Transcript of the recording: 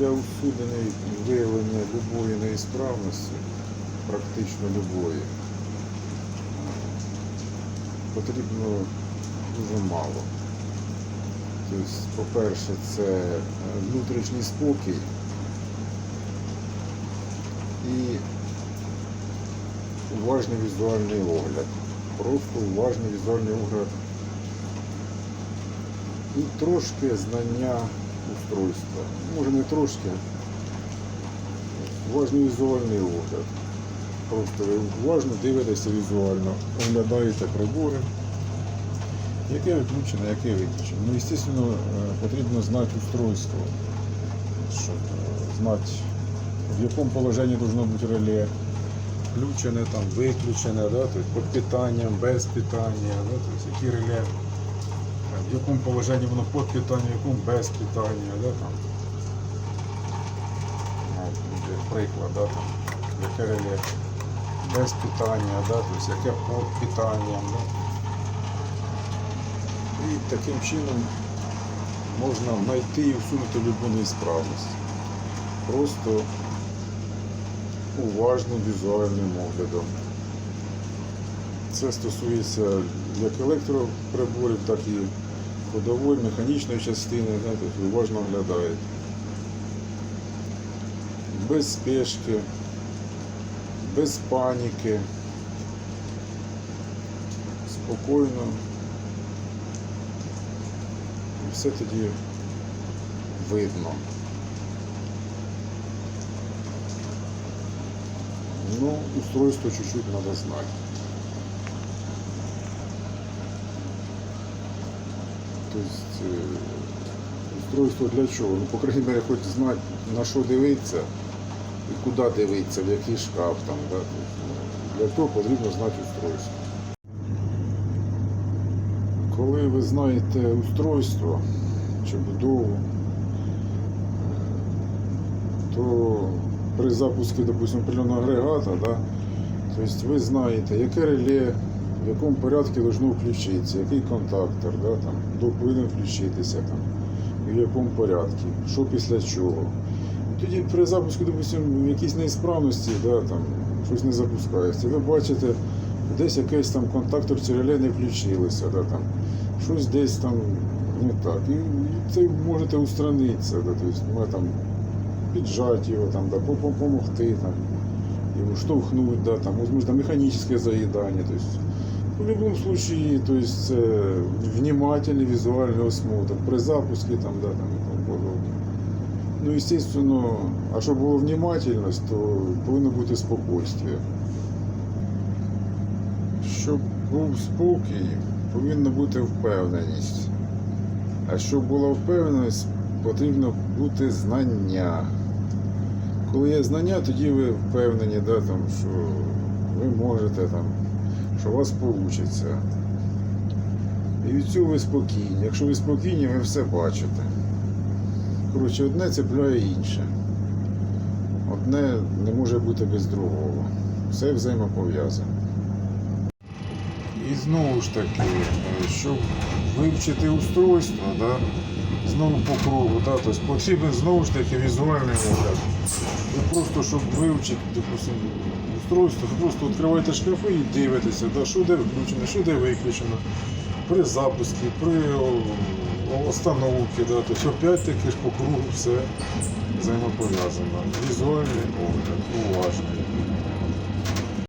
для усунення виявлення любої неісправності, практично любої, потрібно дуже мало. Тобто, по-перше, це е, внутрішній спокій і уважний візуальний огляд. Просто уважний візуальний огляд. І трошки знання устройства. Може не трошки. Уважний візуальний огляд. Просто ви уважно дивитеся візуально, оглядаєте прибори. Яке виключено, яке виключено. Ну, звісно, потрібно знати устройство, щоб е, знати, в якому положенні должно бути реле, включене, там, виключене, да, тобто, під питанням, без питання, да, тобто, які реле, е, в якому положенні воно під питанням, в якому без питання. Да, там. Приклад, да, там, яке реле без питання, да, тобто, яке під питанням. Да. І таким чином можна знайти і усунути любу неісправність. Просто уважним візуальним оглядом. Це стосується як електроприборів, так і ходової, механічної частини, тобто уважно оглядаєте. Без спешки, без паніки, спокійно. І все тоді видно. Ну, устройство чуть-чуть надо знать. То есть э, устройство для чого? Ну, по крайней мере, хоч знати, на що дивитися і куди дивитися, в який шкаф там. Да? Для того потрібно знати устройство. Коли ви знаєте устройство чи будову, то при запуску, допустим, определенного агрегата, да, тобто ви знаєте, яке реле, в якому порядку должно включитися, який контактор, да, там, повинен включитися, там, в якому порядку, що після чого. Тоді при запуску, допустим, якісь неісправності, да, там, щось не запускається, ви бачите, десь якийсь там контактор чи реле не включилося, да, там, щось десь там не так. І, і це можете устранитися, да, тобто, ми там піджати його, там, да, допомогти, там, його штовхнути, да, там, возможно, механічне заїдання. То есть, в будь-якому случае, то есть, це внимательний візуальний осмотр при запуску там, да, там, і тому подобне. Ну, естественно, а щоб була внимательність, то повинно бути спокійствие. Щоб був спокій, повинна бути впевненість. А щоб була впевненість, потрібно бути знання. Коли є знання, тоді ви впевнені, да, там, що ви можете, там, що у вас вийде. І від цього ви спокійні. Якщо ви спокійні, ви все бачите. Коротше, одне цепляє інше. Одне не може бути без другого. Все взаємопов'язане. І знову ж таки, е, щоб вивчити устройство, да, знову по кругу, да, тобто потрібен знову ж таки візуальний огляд. Просто, щоб вивчити, допустим, устройство, просто відкриваєте шкафи і дивитеся, да, що де включено, що де виключено. При запуску, при о, остановці, да, тобто опять-таки ж по кругу все взаємопов'язано. Візуальний огляд, уважно.